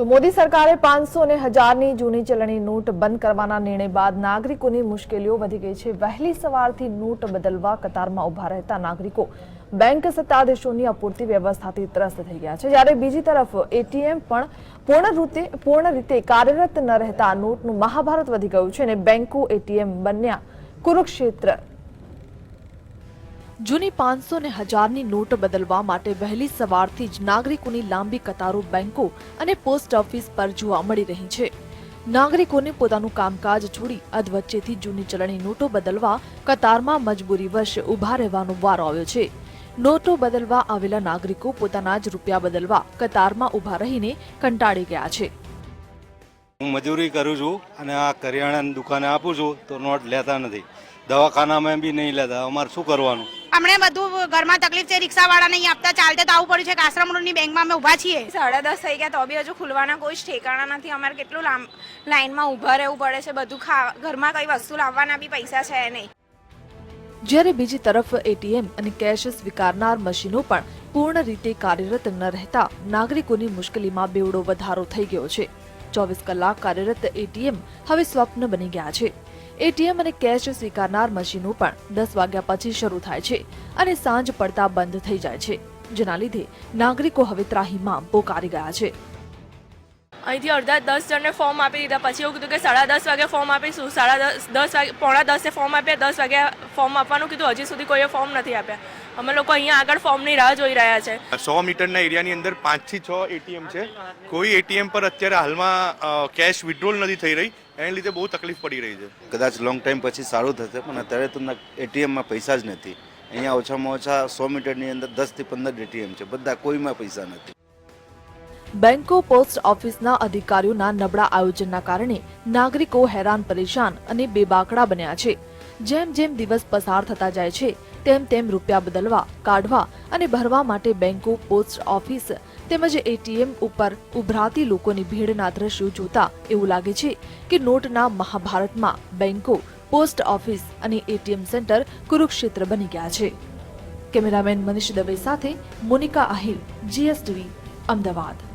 તો મોદી સરકારે પાંચસો અને હજારની જૂની ચલણી નોટ બંધ કરવાના નિર્ણય બાદ નાગરિકોની મુશ્કેલીઓ વધી ગઈ છે. વહેલી સવારથી નોટ બદલવા કતારમાં ઊભા રહેતા નાગરિકો બેંક સત્તાધીશોની અપૂરતી વ્યવસ્થાથી ત્રસ્ત થઈ ગયા છે. જ્યારે બીજી તરફ એટીએમ પણ પૂર્ણ રીતે પૂર્ણ રીતે કાર્યરત ન રહેતા નોટનું મહાભારત વધી ગયું છે અને બેંકો, એટીએમ બન્યા કુરુક્ષેત્ર જૂની પાંચસો ને હજારની નોટ બદલવા માટે વહેલી સવારથી જ નાગરિકોની લાંબી કતારો બેંકો અને પોસ્ટ ઓફિસ પર જોવા મળી રહી છે. નાગરિકોને પોતાનું કામકાજ છોડી અધવચ્ચેથી જૂની ચલણી નોટો બદલવા કતારમાં મજબૂરી વર્ષે ઊભા રહેવાનો વારો આવ્યો છે. નોટો બદલવા આવેલા નાગરિકો પોતાના જ રૂપિયા બદલવા કતારમાં ઊભા રહીને કંટાળી ગયા છે. હું મજૂરી કરું છું અને આ કરિયાણાની દુકાને આપું છું તો નોટ લેતા નથી. દવાખાનામાં બી નહીં લેતા. અમારે શું કરવાનું? અમને બધું ઘરમાં તકલીફ છે રિક્ષાવાળા નહીં આપતા ચાલતે તો આવું પડ્યું છે કે આશ્રમ રોડની બેંકમાં અમે ઊભા છીએ. સાડા દસ થઈ ગયા તો બી હજુ ખુલવાના કોઈ જ ઠેકાણા નથી. અમારે કેટલું લાંબ લાઈનમાં ઊભા રહેવું પડે છે. બધું ખા ઘરમાં કઈ વસ્તુ લાવવાના બી પૈસા છે નહીં. જ્યારે બીજી તરફ એટીએમ અને કેશ સ્વીકારનાર મશીનો પણ પૂર્ણ રીતે કાર્યરત ન રહેતા નાગરિકોની મુશ્કેલીમાં બેવડો વધારો થઈ ગયો છે. ચોવીસ કલાક કાર્યરત એટીએમ હવે સ્વપ્ન બની ગયા છે. એટીએમ અને કેશ સ્વીકારનાર મશીનો પણ દસ વાગ્યા પછી શરૂ થાય છે અને સાંજ પડતા બંધ થઈ જાય છે. જેના લીધે નાગરિકો હવે ત્રાહીમાં પોકારી ગયા છે. અહીંથી અડધા દસ જણને ફોર્મ આપી દીધા. પછી એવું કીધું કે સાડા દસ વાગે ફોર્મ આપીશું. સાડા દસ દસ વાગે પોણા દસે ફોર્મ આપ્યા. દસ વાગે ફોર્મ આપવાનું કીધું. હજી સુધી કોઈએ ફોર્મ નથી આપ્યા. અમે લોકો અહીંયા આગળ ફોર્મની રાહ જોઈ રહ્યા છે. સો મીટરના એરિયાની અંદર પાંચથી છ એટીએમ છે. કોઈ એટીએમ પર અત્યારે હાલમાં કેશ વિડ્રોલ નથી થઈ રહી. એને લીધે બહુ તકલીફ પડી રહી છે. કદાચ લોંગ ટાઈમ પછી સારું થશે પણ અત્યારે તો એટીએમમાં પૈસા જ નથી. અહીંયા ઓછામાં ઓછા સો મીટરની અંદર દસથી પંદર એટીએમ છે. બધા કોઈમાં પૈસા નથી. બેંકો પોસ્ટ ઓફિસના અધિકારીઓના નબળા આયોજનના કારણે નાગરિકો હેરાન, પરેશાન અને બેબાકડા બન્યા છે. જેમ જેમ દિવસ પસાર થતા જાય છે, તેમ તેમ રૂપિયા બદલવા, કાઢવા અને ભરવા માટે બેંકો પોસ્ટ ઓફિસ તેમજ એટીએમ ઉપર ઉભરાતી લોકોની ભીડના દ્રશ્યો જોતા એવું લાગે છે કે નોટના મહાભારતમાં બેંકો પોસ્ટ ઓફિસ અને એટીએમ સેન્ટર કુરુક્ષેત્ર બની ગયા છે. કેમેરામેન મનીષ દવે સાથે મોનિકા આહિર, જીએસટીવી, અમદાવાદ.